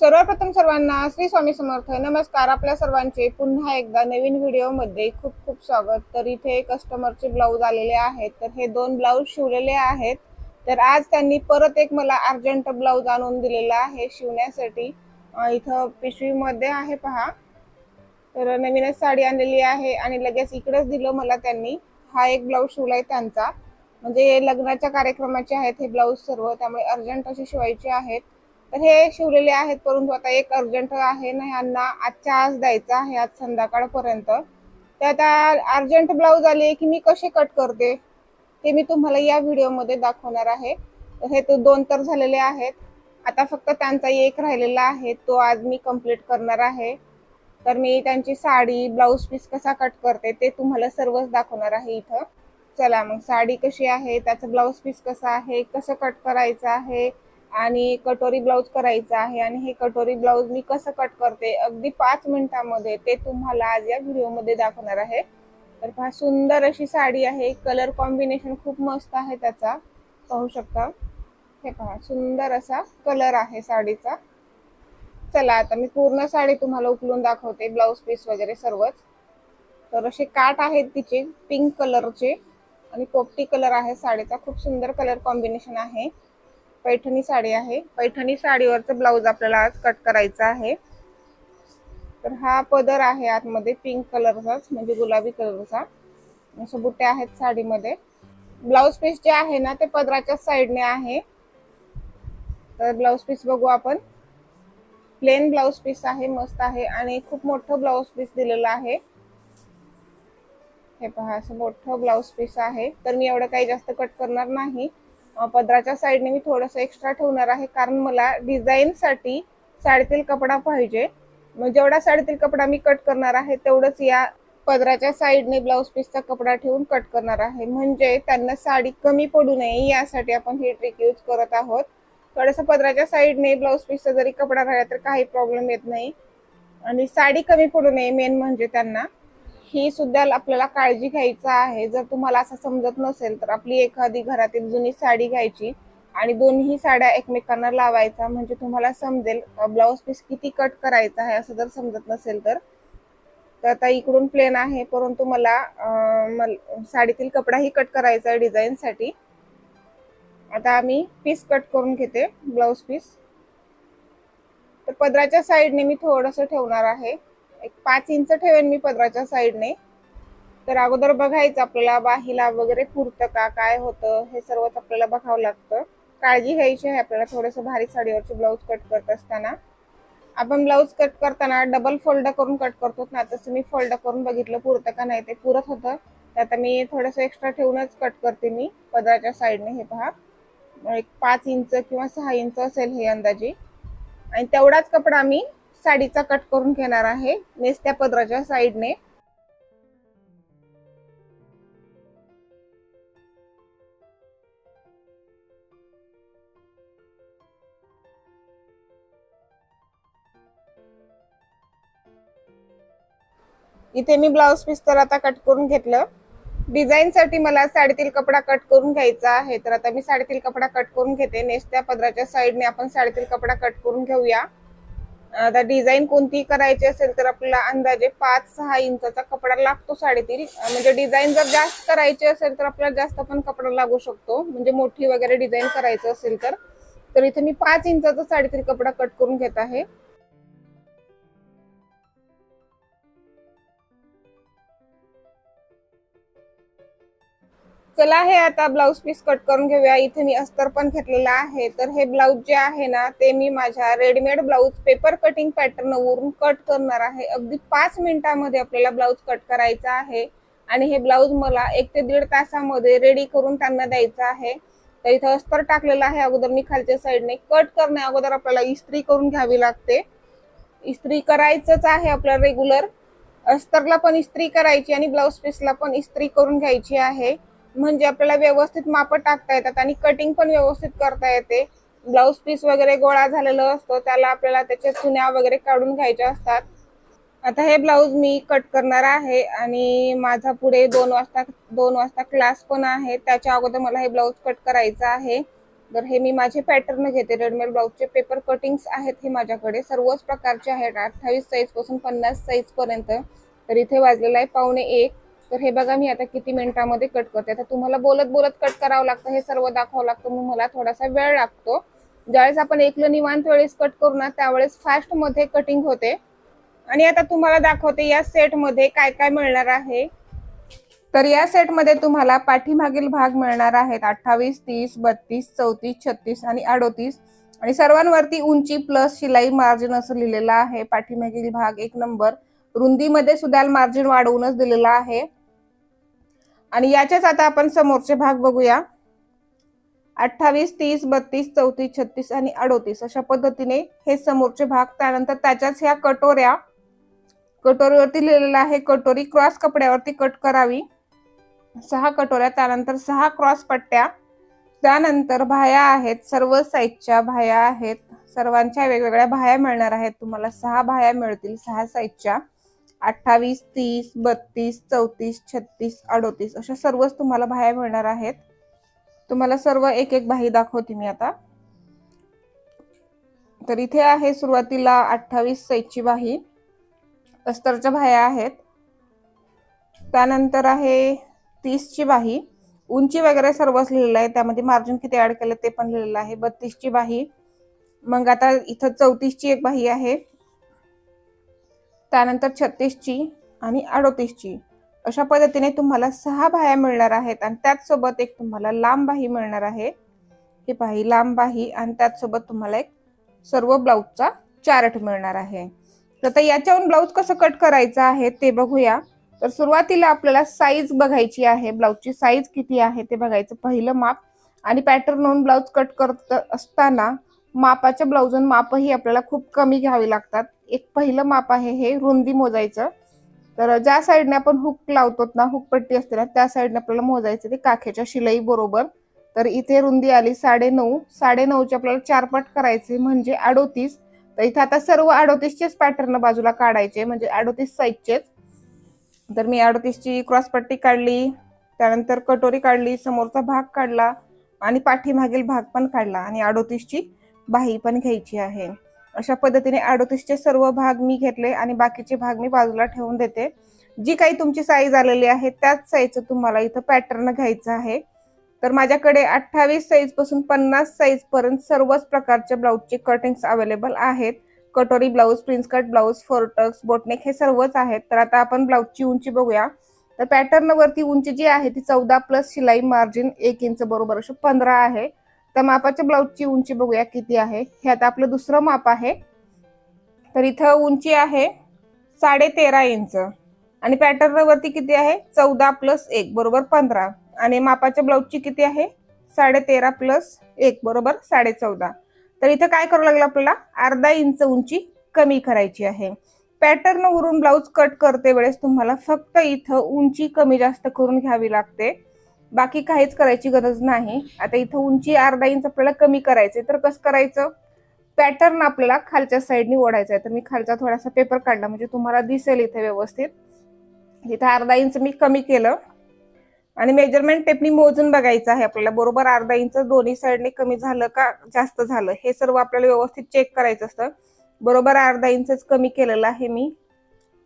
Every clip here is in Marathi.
सर्वप्रथम सर्वांना श्री स्वामी समर्थ. नमस्कार आपल्या सर्वांचे. पुन्हा एकदा नवीन व्हिडिओमध्ये खूप खूप स्वागत. तर इथे कस्टमरचे ब्लाऊज आलेले आहेत. तर हे दोन ब्लाऊज शिवलेले आहेत. तर आज त्यांनी परत एक मला अर्जंट ब्लाऊज आणून दिलेला आहे शिवण्यासाठी. इथं पिशवीमध्ये आहे पहा. तर नवीनच साडी आणलेली आहे आणि लगेच इकडेच दिलं मला त्यांनी. हा एक ब्लाऊज शिवलाय त्यांचा. म्हणजे लग्नाच्या कार्यक्रमाचे आहेत हे ब्लाऊज सर्व. त्यामुळे अर्जंट असे शिवायचे आहेत. तर हे शिवलेले आहेत परंतु आता एक अर्जंट आहे ना यांना आजच्या आज द्यायचा आहे आज संध्याकाळपर्यंत. तर आता अर्जंट ब्लाऊज आले की मी कसे कट करते ते मी तुम्हाला या व्हिडिओमध्ये दाखवणार आहे. हे तो दोन तर झालेले आहेत. आता फक्त त्यांचा एक राहिलेला आहे तो आज मी कंप्लीट करणार आहे. तर मी त्यांची साडी ब्लाऊज पीस कसा कट करते ते तुम्हाला सर्वच दाखवणार आहे इथं. चला मग साडी कशी आहे त्याचं ब्लाऊज पीस कसा आहे कसं कट करायचं आहे आणि कटोरी ब्लाऊज करायचा आहे आणि हे कटोरी ब्लाऊज मी कसं कट करते अगदी पाच मिनिटामध्ये ते तुम्हाला आज या व्हिडिओमध्ये दाखवणार आहे. तर पहा सुंदर अशी साडी आहे कलर कॉम्बिनेशन खूप मस्त आहे त्याचा. पाहू शकता? हे पहा सुंदर असा कलर आहे साडीचा. चला आता मी पूर्ण साडी तुम्हाला उकलून दाखवते ब्लाऊज पीस वगैरे सर्वच. तर असे काट आहेत तिचे पिंक कलरचे. आणि पोपटी कलर आहे साडीचा खूप सुंदर कलर कॉम्बिनेशन आहे. पैठणी साडी आहे. पैठणी साडीवरचं ब्लाऊज आपल्याला आज कट करायचा आहे. तर हा पदर आहे आतमध्ये पिंक कलरचाच म्हणजे गुलाबी कलरचा असे बुट्टे आहेत साडीमध्ये. ब्लाऊज पीस जे आहे ना ते पदराच्या साईडने आहे. तर ब्लाऊज पीस बघू आपण. प्लेन ब्लाऊज पीस आहे मस्त आहे. आणि खूप मोठं ब्लाऊज पीस दिलेलं आहे. हे पहा असं मोठं ब्लाऊज पीस आहे. तर मी एवढं काही जास्त कट करणार नाही. पदराच्या साईडने मी थोडंसं एक्स्ट्रा ठेवणार आहे. कारण मला डिझाईनसाठी साडीतील कपडा पाहिजे. मग जेवढा साडीतील कपडा मी कट करणार आहे तेवढंच या पदराच्या साईडने ब्लाऊज पीसचा कपडा ठेवून कट करणार आहे. म्हणजे त्यांना साडी कमी पडू नये यासाठी आपण ही ट्रिक यूज करत आहोत. थोडंसं पदराच्या साईडने ब्लाऊज पीसचा जरी कपडा राहिला तर काही प्रॉब्लेम येत नाही. आणि साडी कमी पडू नये मेन म्हणजे त्यांना. ही सुद्धा आपल्याला काळजी घ्यायचं आहे. जर तुम्हाला असं समजत नसेल तर आपली एखादी घरातील जुनी साडी घ्यायची आणि दोन्ही साड्या एकमेकांना लावायचा म्हणजे तुम्हाला समजेल ब्लाऊज पीस किती कट करायचा आहे असं जर समजत नसेल तर. तर आता इकडून प्लेन आहे परंतु मला साडीतील कपडाही कट करायचा आहे डिझाईनसाठी आता आम्ही पीस कट करून घेते ब्लाऊज पीस तर पदराच्या साईडने मी थोडंसं ठेवणार आहे. एक पाच इंच ठेवेन मी पदराच्या साईडने. तर अगोदर बघायचं आपल्याला बाहीला वगैरे पुरतं का काय होतं हे सर्वच आपल्याला बघावं लागतं. काळजी घ्यायची आहे आपल्याला थोडंसं भारी साडीवरचे ब्लाऊज कट करत असताना. आपण ब्लाऊज कट करताना डबल फोल्ड करून कट करतो ना तसं मी फोल्ड करून बघितलं पुरतं का नाही ते पुरत होतं. तर आता मी थोडंसं एक्स्ट्रा ठेवूनच कट करते मी पदराच्या साईडने हे पहा. एक पाच इंच किंवा सहा इंच असेल हे अंदाजे. आणि तेवढाच कपडा मी साडीचा कट करून घेणार आहे. नेसत्या पदराच्या साईडने. इथे मी ब्लाऊज पीस तर आता कट करून घेतलं. डिझाईन साठी मला साडीतील कपडा कट करून घ्यायचा आहे. तर आता मी साडीतील कपडा कट करून घेते. नेसत्या पदराच्या साईडने आपण साडीतील कपडा कट करून घेऊया. आता डिझाईन कोणती करायची असेल तर आपल्याला अंदाजे पाच सहा इंचाचा कपडा लागतो साडेतीन. म्हणजे डिझाईन जर जास्त करायची असेल तर आपल्याला जास्त पण कपडा लागू शकतो. म्हणजे मोठी वगैरे डिझाईन करायचं असेल तर. तर इथे मी पाच इंचाचा साडेतीन कपडा कट करून घेत आहे. चला हे आता ब्लाऊज पीस कट करून घेऊया. इथे मी अस्तर पण घेतलेला आहे. तर हे ब्लाऊज जे आहे ना ते मी माझ्या readymade blouse paper cutting pattern वरून कट करणार आहे. अगदी पाच मिनिटामध्ये आपल्याला ब्लाऊज कट करायचा आहे. आणि हे ब्लाऊज मला एक ते दीड तासामध्ये रेडी करून त्यांना द्यायचं आहे. तर इथं अस्तर टाकलेलं आहे. अगोदर मी खालच्या साईडने कट करण्या अगोदर आपल्याला इस्त्री करून घ्यावी लागते. इस्त्री करायचंच आहे आपल्याला रेग्युलर अस्तरला पण इस्त्री करायची आणि ब्लाऊज पीसला पण इस्त्री करून घ्यायची आहे. म्हणजे आपल्याला व्यवस्थित माप टाकता येतात आणि कटिंग पण व्यवस्थित करता येते. ब्लाऊज पीस वगैरे गोळा झालेलं असतो त्याला आपल्याला त्याच्या चुन्या वगैरे काढून घ्यायच्या असतात. आता हे ब्लाऊज मी कट करणार आहे आणि माझा पुढे दोन वाजता दोन वाजता क्लास पण आहे. त्याच्या अगोदर मला हे ब्लाऊज कट करायचं आहे. तर हे मी माझे पॅटर्न घेते. रेडमेड ब्लाऊजचे पेपर कटिंग्स आहेत हे माझ्याकडे. सर्वच प्रकारचे आहेत. अठ्ठावीस साईजपासून पन्नास साईजपर्यंत तर इथे वाजलेला आहे पावणे एक. तर हे बघा मी आता किती मिनिटामध्ये कट करते. आता तुम्हाला बोलत बोलत कट करावं लागतं हे सर्व दाखवावं लागतं म्हणून मला थोडासा वेळ लागतो. ज्यावेळेस आपण एकलं निवांत वेळेस कट करू ना त्यावेळेस फास्टमध्ये कटिंग होते. आणि आता तुम्हाला दाखवते या सेटमध्ये काय काय मिळणार आहे. तर या सेटमध्ये तुम्हाला पाठीमागील भाग मिळणार आहेत अठ्ठावीस तीस बत्तीस चौतीस छत्तीस आणि अडोतीस. आणि सर्वांवरती उंची प्लस शिलाई मार्जिन असं लिहिलेलं आहे. पाठीमागील भाग एक नंबर रुंदीमध्ये सुद्धा मार्जिन वाढवूनच दिलेलं आहे. आणि याच्याच आता आपण समोरचे भाग बघूया. अठ्ठावीस तीस बत्तीस चौतीस छत्तीस आणि अडोतीस अशा पद्धतीने हे समोरचे भाग. त्यानंतर त्याच्याच ह्या कटोऱ्या कटोरीवरती लिहिलेलं आहे कटोरी क्रॉस कपड्यावरती कट करावी. सहा कटोऱ्या त्यानंतर सहा क्रॉस पट्ट्या. त्यानंतर भाया आहेत सर्व साईजच्या भाया आहेत. सर्वांच्या वेगवेगळ्या भाया मिळणार आहेत. तुम्हाला सहा भाया मिळतील सहा साईजच्या अठ्ठावीस तीस बत्तीस चौतीस छत्तीस अडोतीस अशा सर्वच तुम्हाला भाया मिळणार आहेत. तुम्हाला सर्व एक एक बाही दाखवते मी आता. तर इथे आहे सुरुवातीला अठ्ठावीस साईजची बाही. अस्तरच्या भाया आहेत. त्यानंतर आहे तीसची बाही. उंची वगैरे सर्वच लिहिलेलं आहे. त्यामध्ये मार्जिन किती ऍड केलं ते पण लिहिलेलं आहे. बत्तीसची बाही. मग आता इथं चौतीसची एक बाही आहे. त्यानंतर छत्तीसची आणि अडोतीसची. अशा पद्धतीने तुम्हाला सहा बाह्या मिळणार आहेत आणि त्याचसोबत एक तुम्हाला लांब बाही मिळणार आहे. ही बाही लांब बाही आणि त्याचसोबत तुम्हाला एक सर्व ब्लाऊजचा चार्ट मिळणार आहे. तर आता याच्यावरून ब्लाऊज कसं कट करायचं आहे ते बघूया. तर सुरुवातीला आपल्याला साईज बघायची आहे. ब्लाऊजची साईज किती आहे ते बघायचं पहिलं माप. आणि पॅटर्न ब्लाऊज कट करत असताना मापाच्या ब्लाऊजून मापही आपल्याला खूप कमी घ्यावी लागतात. एक पहिलं माप आहे हे रुंदी मोजायचं. तर ज्या साईडने आपण हुक लावतो ना हुक पट्टी असते ना त्या साईडने आपल्याला मोजायचं ते काखेच्या शिलाई बरोबर. तर इथे रुंदी आली साडे नऊ साडे नऊची आपल्याला चारपट करायचे म्हणजे अडोतीस. तर इथे आता सर्व अडोतीसचेच पॅटर्न बाजूला काढायचे म्हणजे अडोतीस साईजचेच तर मी अडोतीसची क्रॉस पट्टी काढली त्यानंतर कटोरी काढली समोरचा भाग काढला आणि पाठीमागील भाग पण काढला आणि अडोतीसची बाही पण घ्यायची आहे. अशा पद्धतीने अडोतीसचे सर्व भाग मी घेतले आणि बाकीचे भाग मी बाजूला ठेवून देते. जी काही तुमची साईज आलेली आहे त्याच साईजचं तुम्हाला इथं पॅटर्न घ्यायचं आहे. तर माझ्याकडे अठ्ठावीस साईजपासून पन्नास साईजपर्यंत सर्वच प्रकारचे ब्लाऊजचे कटिंग्स अवेलेबल आहेत. Katori blouse prince cut blouse four tucks boatneck हे सर्वच आहेत. तर आता आपण ब्लाऊजची उंची बघूया. तर पॅटर्नवरती उंची जी आहे ती चौदा प्लस शिलाई मार्जिन एक इंच बरोबर अशी पंधरा आहे. तर मापाच्या ब्लाऊजची उंची बघूया किती आहे. हे आता आपलं दुसरं माप आहे. तर इथं उंची आहे साडे तेरा इंच. आणि पॅटर्न वरती किती आहे? चौदा प्लस एक बरोबर पंधरा. आणि मापाच्या ब्लाऊजची किती आहे? साडे तेरा प्लस एक बरोबर साडे चौदा तर इथं काय करावं लागलं आपल्याला? अर्धा इंच उंची कमी करायची आहे. पॅटर्न वरून ब्लाऊज कट करते वेळेस तुम्हाला फक्त इथं उंची कमी जास्त करून घ्यावी लागते. बाकी काहीच करायची गरज नाही. आता इथं उंची अर्धा इंच आपल्याला कमी करायचे तर कसं करायचं? पॅटर्न आपल्याला खालच्या साईडनी ओढायचा आहे तर मी खालचा थोडासा पेपर काढला म्हणजे तुम्हाला दिसेल इथे व्यवस्थित. इथं अर्धा इंच मी कमी केलं. आणि मेजरमेंट टेपनी मोजून बघायचं आहे आपल्याला बरोबर अर्धा इंच दोन्ही साईडने कमी झालं का जास्त झालं? हे सर्व आपल्याला व्यवस्थित चेक करायचं असतं. बरोबर अर्धा इंचच कमी केलेलं आहे मी.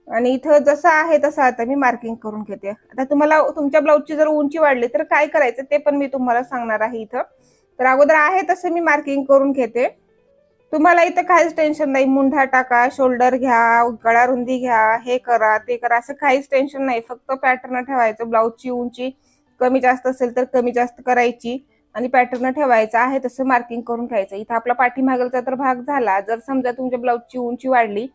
आणि इथं जसं आहे तसं आता मी मार्किंग करून घेते. आता तुम्हाला तुमच्या ब्लाऊजची जर उंची वाढली तर काय करायचं ते पण मी तुम्हाला सांगणार आहे इथं. तर अगोदर आहे तसं मी मार्किंग करून घेते. तुम्हाला इथं काहीच टेन्शन नाही. मुंढा टाका शोल्डर घ्या गळा रुंदी घ्या हे करा ते करा. असं काहीच टेन्शन नाही. फक्त पॅटर्न ठेवायचं. ब्लाऊजची उंची कमी जास्त असेल तर कमी जास्त करायची आणि पॅटर्न ठेवायचं आहे तसं मार्किंग करून घ्यायचं. इथं आपला पाठीमागलचा तर भाग झाला. जर समजा तुमच्या ब्लाऊजची उंची वाढली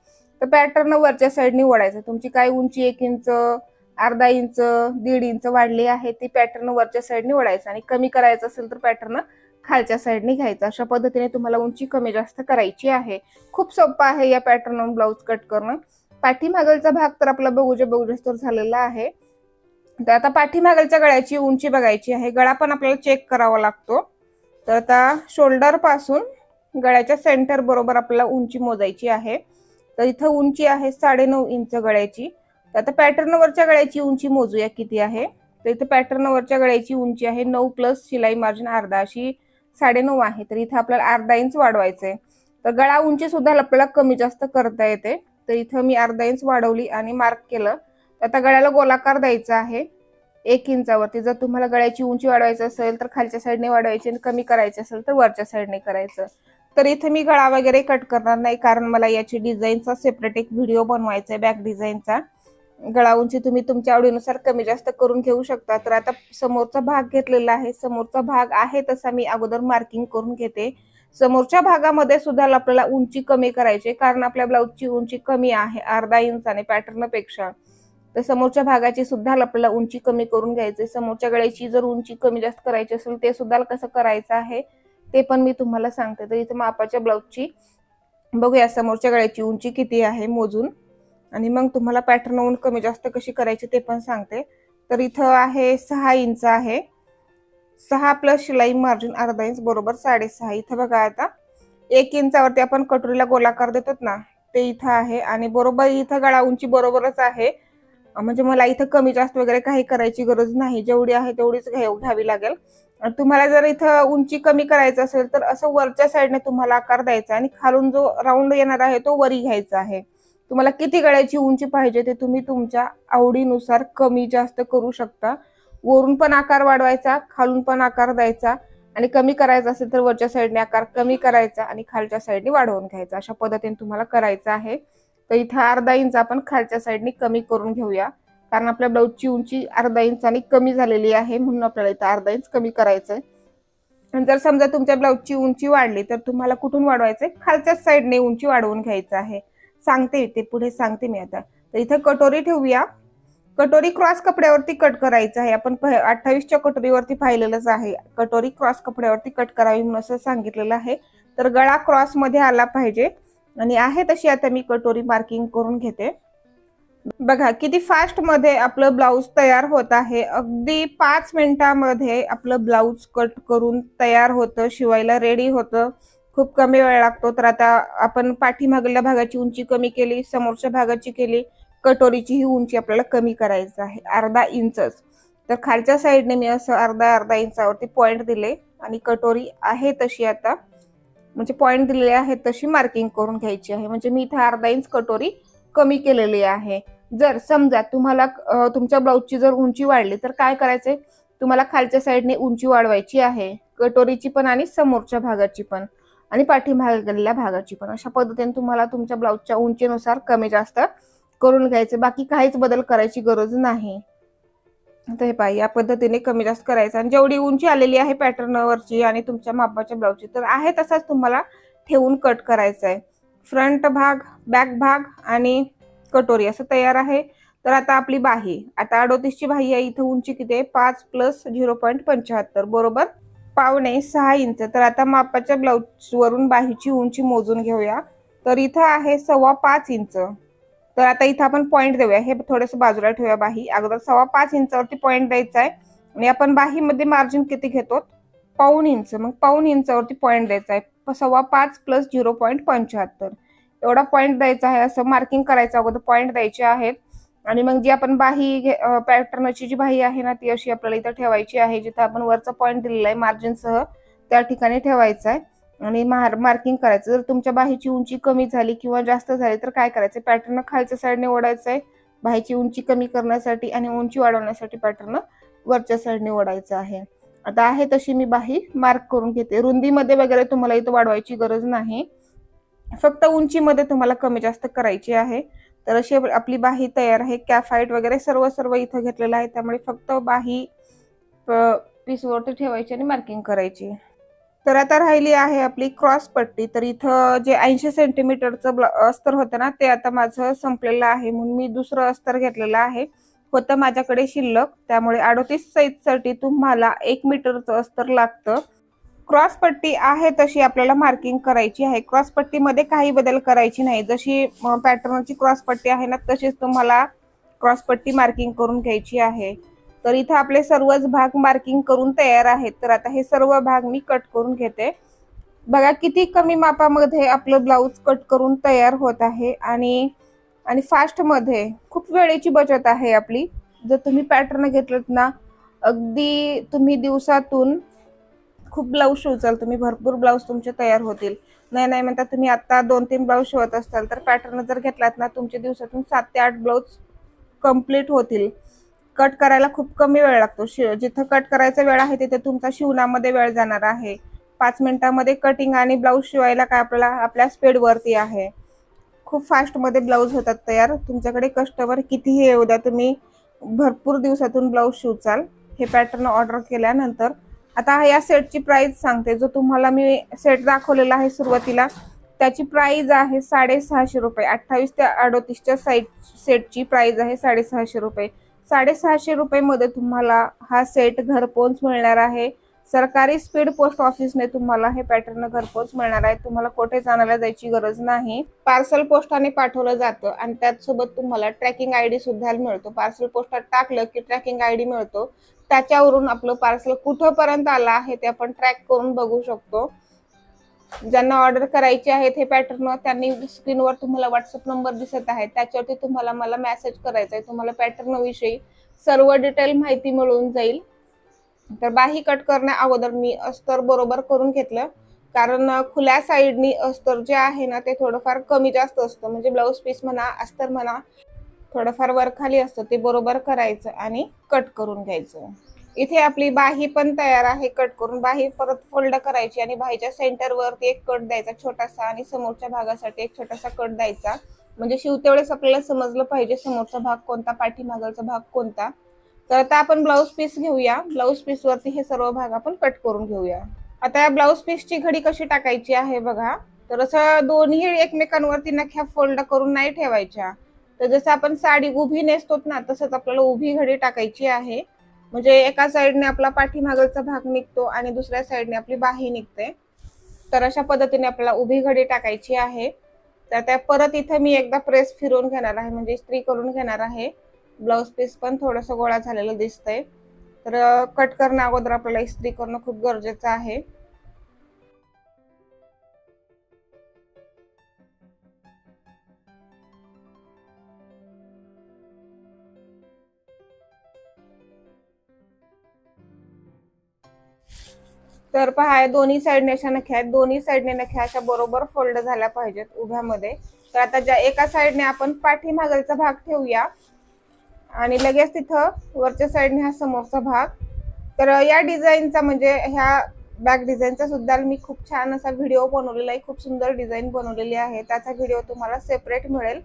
तर पॅटर्न वरच्या साईडने ओढायचं तुमची काय उंची एक इंच अर्धा इंच दीड इंच वाढली आहे ती पॅटर्न वरच्या साईडने ओढायचं आणि कमी करायचं असेल तर पॅटर्न खालच्या साईडने घ्यायचं. अशा पद्धतीने तुम्हाला उंची कमी जास्त करायची आहे. खूप सोपं आहे या पॅटर्न ब्लाऊज कट करणं. पाठीमागलचा भाग तर आपला बघूजे बघूजस्तर तर झालेला आहे. तर आता पाठीमागलच्या गळ्याची उंची बघायची आहे. गळा पण आपल्याला चेक करावा लागतो. तर आता शोल्डरपासून गळ्याच्या सेंटर बरोबर आपल्याला उंची मोजायची आहे. तर इथं उंची आहे साडेनऊ इंच गळ्याची. तर आता पॅटर्न वरच्या गळ्याची उंची मोजूया किती आहे. तर इथं पॅटर्न वरच्या गळ्याची उंची आहे नऊ प्लस शिलाई मार्जिन अर्धा अशी साडेनऊ आहे. तर इथं आपल्याला अर्धा इंच वाढवायचं आहे तर गळा उंची सुद्धा आपल्याला कमी जास्त करता येते. तर इथं मी अर्धा इंच वाढवली आणि मार्क केलं. तर आता गळ्याला गोलाकार द्यायचा आहे. एक इंचावरती जर तुम्हाला गळ्याची उंची वाढवायची असेल तर खालच्या साईडने वाढवायची आणि कमी करायची असेल तर वरच्या साईडने करायचं. तर इथे मी गळा वगैरे कट करणार नाही कारण मला याची डिझाईनचा सेपरेट एक व्हिडिओ बनवायचा आहे बॅक डिझाईनचा गळा उंची तुम्ही तुमच्या आवडीनुसार कमी जास्त करून घेऊ शकता. तर आता समोरचा भाग घेतलेला आहे. समोरचा भाग आहे तसा मी अगोदर मार्किंग करून घेते. समोरच्या भागामध्ये सुद्धा आपल्याला उंची कमी करायची कारण आपल्या ब्लाऊजची उंची कमी आहे अर्धा इंचाने पॅटर्नपेक्षा. तर समोरच्या भागाची सुद्धा आपल्याला उंची कमी करून घ्यायची समोरच्या गळ्याची जर उंची कमी जास्त करायची असेल ते सुद्धा कसं करायचं आहे? ते पण मी तुम्हाला सांगते. तर इथे मापाच्या ब्लाऊजची बघूया समोरच्या गळ्याची उंची किती आहे मोजून. आणि मग तुम्हाला पॅटर्न ऊन कमी जास्त कशी करायची ते पण सांगते. तर इथं आहे सहा इंच आहे. सहा प्लस शिलाई मार्जिन अर्धा इंच बरोबर साडेसहा. इथं बघा आता एक इंचावरती आपण कटोरीला गोलाकार देतो ना ते इथं आहे. आणि बरोबर इथं गळा उंची बरोबरच आहे. म्हणजे मला इथं कमी जास्त वगैरे काही करायची गरज नाही. जेवढी आहे तेवढीच घ्यावी लागेल. तुम्हाला जर इथं उंची कमी करायचं असेल तर असं वरच्या साईडने तुम्हाला आकार द्यायचा आणि खालून जो राऊंड येणार आहे तो वरी घ्यायचा आहे. तुम्हाला किती गळ्याची उंची पाहिजे ते तुम्ही तुमच्या आवडीनुसार कमी जास्त करू शकता. वरून पण आकार वाढवायचा खालून पण आकार द्यायचा आणि कमी करायचा असेल तर वरच्या साईडने आकार कमी करायचा आणि खालच्या साईडने वाढवून घ्यायचा. अशा पद्धतीने तुम्हाला करायचं आहे. तर इथं अर्धा इंच आपण खालच्या साईडने कमी करून घेऊया. कारण आपल्या ब्लाऊजची उंची अर्धा इंचाने कमी झालेली आहे म्हणून आपल्याला इथं अर्धा इंच कमी करायचं आहे जर समजा तुमच्या ब्लाऊजची उंची वाढली तर तुम्हाला कुठून वाढवायचंय? खालच्याच साईडने उंची वाढवून घ्यायचं आहे. सांगते ते पुढे सांगते मी आता. तर इथं कटोरी ठेवूया. कटोरी क्रॉस कपड्यावरती कट करायचं आहे. आपण अठ्ठावीसच्या कटोरीवरती पाहिलेलंच आहे. कटोरी क्रॉस कपड्यावरती कट करावी म्हणून असं सांगितलेलं आहे. तर गळा क्रॉसमध्ये आला पाहिजे. आणि आहे तशी आता मी कटोरी मार्किंग करून घेते. बघा किती फास्टमध्ये आपलं ब्लाऊज तयार होत आहे. अगदी पाच मिनिटामध्ये आपलं ब्लाऊज कट करून तयार होतं शिवायला रेडी होतं. खूप कमी वेळ लागतो तर आता आपण पाठीमागल्या भागाची उंची कमी केली समोरच्या भागाची केली कटोरीची ही उंची आपल्याला कमी करायचं आहे अर्धा इंचच. तर खालच्या साईडने मी असं अर्धा अर्धा इंचावरती पॉईंट दिले आणि कटोरी आहे तशी आता. म्हणजे पॉईंट दिलेले आहेत तशी मार्किंग करून घ्यायची आहे. म्हणजे मी इथे अर्धा इंच कटोरी कमी केलेली आहे. जर समजा तुम्हाला तुमच्या ब्लाऊजची जर उंची वाढली तर काय करायचंय? तुम्हाला खालच्या साईडने उंची वाढवायची आहे. कटोरीची पण आणि समोरच्या भागाची पण. आणि पाठीमागलेल्या भागाची पण. अशा पद्धतीने तुम्हाला तुमच्या ब्लाऊजच्या उंचीनुसार कमी जास्त करून घ्यायचे. बाकी काहीच बदल करायची गरज नाही. तर हे पाहिजे या पद्धतीने कमी जास्त करायचं. आणि जेवढी उंची आलेली आहे पॅटर्नवरची आणि तुमच्या मापाच्या ब्लाऊजची तर आहे तसाच तुम्हाला ठेवून कट करायचा आहे फ्रंट भाग बॅक भाग आणि कटोरी असं तयार आहे. तर आता आपली बाही. आता अडोतीसची बाही आहे. इथं उंची किती आहे? पाच प्लस झिरो पॉईंट पंच्याहत्तर बरोबर? पावणे सहा इंच. तर आता मापाच्या ब्लाऊजवरून बाहीची उंची मोजून घेऊया. तर इथं आहे सव्वा पाच इंच. तर आता इथं आपण पॉईंट देऊया. हे थोडंसं बाजूला ठेवूया बाही. अगोदर सव्वा पाच इंचावरती पॉईंट द्यायचा आहे. आणि आपण बाहीमध्ये मार्जिन किती घेतो? पाऊन इंच. मग पाऊन इंचावरती पॉईंट द्यायचा आहे. सव्वा पाच प्लस झिरो पॉईंट पंच्याहत्तर एवढा पॉईंट द्यायचा आहे. असं मार्किंग करायचं अगोदर पॉईंट द्यायचे आहेत. आणि मग जी आपण बाही पॅटर्नची जी बाही आहे ना ती अशी आपल्याला इथं ठेवायची आहे. जिथं आपण वरचा पॉईंट दिलेला आहे मार्जिनसह त्या ठिकाणी ठेवायचं आहे. आणि मार मार्किंग करायचं. जर तुमच्या बाहीची उंची कमी झाली किंवा जास्त झाली तर काय करायचं? पॅटर्न खालच्या साईडने ओढायचं आहे. बाहीची उंची कमी करण्यासाठी आणि उंची वाढवण्यासाठी पॅटर्न वरच्या साईडने ओढायचं आहे. आता आहे तशी मी बाही मार्क करून घेते. रुंदीमध्ये वगैरे तुम्हाला इथं वाढवायची गरज नाही. फक्त उंचीमध्ये तुम्हाला कमी जास्त करायची आहे. तर अशी आपली बाही तयार आहे. कॅफाईट वगैरे सर्व सर्व इथं घेतलेलं आहे. त्यामुळे फक्त बाही पीसवरती ठेवायची आणि मार्किंग करायची. तर आता राहिली आहे आपली क्रॉस पट्टी. तर इथं जे ऐंशी सेंटीमीटरचं अस्तर होतं ना ते आता माझं संपलेलं आहे. म्हणून मी दुसरं अस्तर घेतलेलं आहे. होतं माझ्याकडे शिल्लक. त्यामुळे अडोतीस साईजसाठी तुम्हाला एक मीटरचं अस्तर लागतं. क्रॉस पट्टी आहे तशी आपल्याला मार्किंग करायची आहे. क्रॉस पट्टीमध्ये काही बदल करायची नाही. जशी पॅटर्नची क्रॉस पट्टी आहे ना तशीच तुम्हाला क्रॉस पट्टी मार्किंग करून घ्यायची आहे. तर इथं आपले सर्वच भाग मार्किंग करून तयार आहेत. तर आता हे सर्व भाग मी कट करून घेते. बघा किती कमी मापामध्ये आपलं ब्लाऊज कट करून तयार होत आहे. आणि आणि फास्टमध्ये खूप वेळेची बचत आहे आपली. जर तुम्ही पॅटर्न घेतलं ना अगदी तुम्ही दिवसातून खूप ब्लाऊज शिवचाल तुम्ही भरपूर ब्लाऊज तुमचे तयार होतील. नाही नाही म्हणता तुम्ही आता दोन तीन ब्लाऊज शिवत असाल तर पॅटर्न जर घेतलात ना तुमचे दिवसातून सात ते आठ ब्लाऊज कंप्लीट होतील. कट करायला खूप कमी वेळ लागतो. शि जिथं कट करायचा वेळ आहे तिथे तुमचा शिवणामध्ये वेळ जाणार आहे. पाच मिनिटामध्ये कटिंग आणि ब्लाऊज शिवायला काय आपल्याला आपल्या स्पीडवरती आहे. खूप फास्टमध्ये ब्लाऊज होतात तयार. तुमच्याकडे कस्टमर कितीही येऊ द्या तुम्ही भरपूर दिवसातून ब्लाऊज शिवचाल. हे पॅटर्न ऑर्डर केल्यानंतर. आता या सेटची प्राइस सांगते. जो तुम्हाला मी सेट दाखवलेला आहे सुरुवातीला त्याची प्राइस आहे साडेसहाशे रुपये. अठ्ठावीस ते अडोतीसच्या साईड सेटची प्राइस आहे साडेसहाशे रुपये. साडेसहाशे रुपयेमध्ये तुम्हाला हा सेट घरपोच मिळणार आहे. सरकारी स्पीड पोस्ट ऑफिसने तुम्हाला हे पॅटर्न घरपोच मिळणार आहे. तुम्हाला कुठे जाण्याला जायची गरज नाही. पार्सल पोस्टाने पाठवलं जातं आणि त्याचसोबत तुम्हाला ट्रॅकिंग आय डी सुद्धा मिळतो. पार्सल पोस्टात टाकलं की ट्रॅकिंग आय डी मिळतो. त्याच्यावरून आपलं पार्सल कुठंपर्यंत आलं आहे ते आपण ट्रॅक करून बघू शकतो. ज्यांना ऑर्डर करायची आहेत हे पॅटर्न त्यांनी स्क्रीनवर तुम्हाला व्हॉट्सअप नंबर दिसत आहे त्याच्यावरती तुम्हाला मला मेसेज करायचा आहे तुम्हाला पॅटर्न विषयी सर्व डिटेल माहिती मिळून जाईल. तर बाही कट करण्या अगोदर मी अस्तर बरोबर करून घेतलं. कारण खुल्या साईडनी अस्तर जे आहे ना ते थोडंफार कमी जास्त असतं. म्हणजे ब्लाऊज पीस म्हणा अस्तर म्हणा थोडंफार वर खाली असतं ते बरोबर करायचं आणि कट करून घ्यायचं. इथे आपली बाही पण तयार आहे कट करून बाही परत फोल्ड करायची आणि बाहीच्या सेंटरवरती एक कट द्यायचा छोटासा आणि समोरच्या भागासाठी एक छोटासा कट द्यायचा. म्हणजे शिवते वेळेस आपल्याला समजलं पाहिजे समोरचा भाग कोणता पाठीमागाचा भाग कोणता. तर आता आपण ब्लाऊज पीस घेऊया. ब्लाऊज पीस वरती हे सर्व भाग आपण कट करून घेऊया. आता या ब्लाऊज पीसची घडी कशी टाकायची आहे बघा. तर असं दोन्ही एकमेकांवरती नख्या फोल्ड करून नाही ठेवायच्या. तर जसं आपण साडी उभी नेसतो ना तसंच आपल्याला उभी घडी टाकायची आहे. म्हणजे एका साईडने आपला पाठीमागलचा भाग निघतो आणि दुसऱ्या साईडने आपली बाही निघते. तर अशा पद्धतीने आपल्याला उभी घडी टाकायची आहे. तर त्या परत इथं मी एकदा प्रेस फिरवून घेणार आहे म्हणजे इस्त्री करून घेणार आहे. ब्लाऊज पीस पण थोडंसं गोळा झालेलं दिसतंय. तर कट करणं अगोदर आपल्याला इस्त्री करणं खूप गरजेचं आहे. तर पहा दोन्ही साईडने अशा नख्या आहेत. दोन्ही साईडने नख्या अशा बरोबर फोल्ड झाल्या पाहिजेत उभ्यामध्ये. तर आता ज्या एका साईडने आपण पाठीमागलचा भाग ठेवूया आणि लगेच तिथं वरच्या साईडने हा समोरचा भाग. तर या डिझाईनचा म्हणजे ह्या बॅक डिझाईनचा सुद्धा मी खूप छान असा व्हिडिओ बनवलेला आहे. खूप सुंदर डिझाईन बनवलेली आहे. त्याचा व्हिडिओ तुम्हाला सेपरेट मिळेल.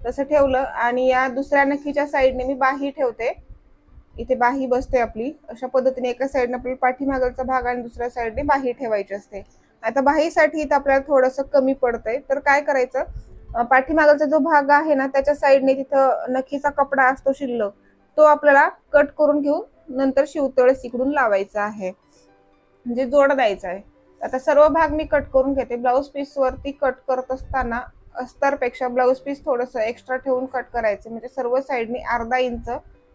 तसं ठेवलं आणि या दुसऱ्या नखीच्या साईडने मी बाही ठेवते. इथे बाही बसते आपली. अशा पद्धतीने एका साईडने आपल्याला पाठीमागलचा भाग आणि दुसऱ्या साईडने बाही ठेवायची असते. आता बाहीसाठी इथं आपल्याला थोडंसं कमी पडतंय. तर काय करायचं? पाठीमागलचा जो भाग आहे ना त्याच्या साईडने तिथं नखीचा कपडा असतो शिल्लक तो आपल्याला कट करून घेऊन नंतर शिवतळे इकडून लावायचा आहे. म्हणजे जोड द्यायचा आहे. आता सर्व भाग मी कट करून घेते. ब्लाऊज पीस वरती कट करत असताना अस्तरपेक्षा ब्लाऊज पीस थोडंसं एक्स्ट्रा ठेवून कट करायचं. म्हणजे सर्व साईडनी अर्धा इंच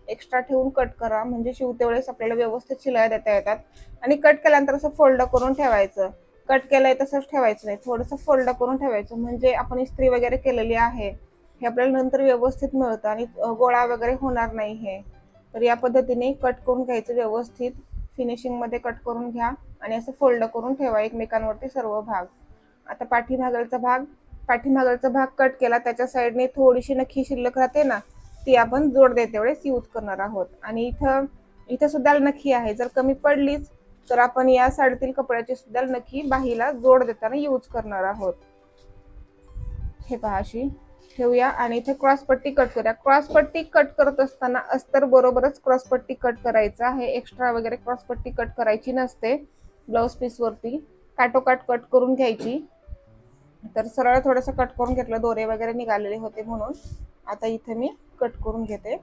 एक्स्ट्रा ठेवून कट करा. म्हणजे शिवते वेळेस आपल्याला व्यवस्थित शिलाया देता येतात. आणि कट केल्यानंतर असं फोल्ड करून ठेवायचं. कट केलंय तसंच ठेवायचं नाही. थोडंसं फोल्ड करून ठेवायचं. म्हणजे आपण इस्त्री वगैरे केलेली आहे हे आपल्याला नंतर व्यवस्थित मिळतं आणि गोळा वगैरे होणार नाही हे. तर या पद्धतीने कट करून घ्यायचं व्यवस्थित. फिनिशिंगमध्ये कट करून घ्या आणि असं फोल्ड करून ठेवा एकमेकांवरती सर्व भाग. आता पाठीमागलचा भाग. पाठीमागलचा भाग कट केला. त्याच्या साईडने थोडीशी नखी शिल्लक राहते ना ती आपण जोड देते वेळेस यूज करणार आहोत. आणि इथं इथं सुद्धा नखी आहे. जर कमी पडलीच तर आपण या साडीतील कपड्याची सुद्धा नखी बाहीला जोड देताना यूज करणार आहोत. हे पहा अशी. ठेवूया. आणि इथे क्रॉसपट्टी कट करूया. क्रॉसपट्टी कट करत असताना अस्तर बरोबरच क्रॉसपट्टी कट करायचं आहे. एक्स्ट्रा वगैरे क्रॉसपट्टी कट करायची नसते. ब्लाऊज पीसवरती काटोकाट कट करून घ्यायची. तर सरळ थोडंसं कट करून घेतलं. दोरे वगैरे निघालेले होते म्हणून. आता इथे मी कट करून घेते.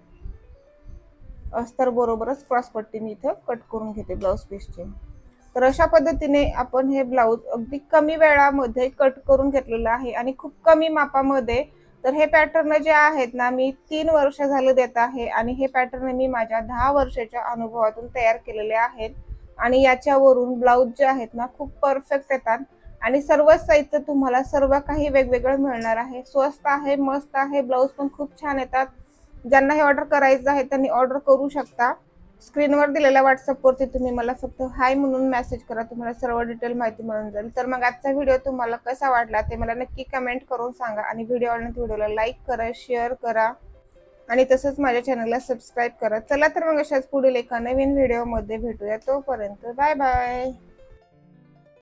अस्तर बरोबरच क्रॉसपट्टी मी इथं कट करून घेते ब्लाऊज पीसचे तर अशा पद्धतीने आपण हे ब्लाऊज अगदी कमी वेळामध्ये कट करून घेतलेलं आहे आणि खूप कमी मापामध्ये. तर हे पॅटर्न जे आहेत ना मी तीन वर्ष झालं देत आहे आणि हे पॅटर्न मी माझ्या दहा वर्षाच्या अनुभवातून तयार केलेले आहेत. आणि याच्यावरून ब्लाऊज जे आहेत ना खूप परफेक्ट येतात. आणि सर्व साईजचं तुम्हाला सर्व काही वेगवेगळं मिळणार आहे. स्वस्त आहे मस्त आहे ब्लाऊज पण खूप छान येतात. ज्यांना हे ऑर्डर करायचं आहे त्यांनी ऑर्डर करू शकता. स्क्रीनवर दिलेल्या व्हॉट्सअपवरती तुम्ही मला फक्त हाय म्हणून मेसेज करा. तुम्हाला सर्व डिटेल माहिती मिळून जाईल. तर मग आजचा व्हिडिओ तुम्हाला कसा वाटला ते मला नक्की कमेंट करून सांगा. आणि व्हिडिओ आवडण्यात व्हिडिओला लाईक करा शेअर करा. आणि तसंच माझ्या चॅनलला सबस्क्राईब करा. चला तर मग अशाच पुढील एका नवीन व्हिडिओमध्ये भेटूया. तोपर्यंत बाय बाय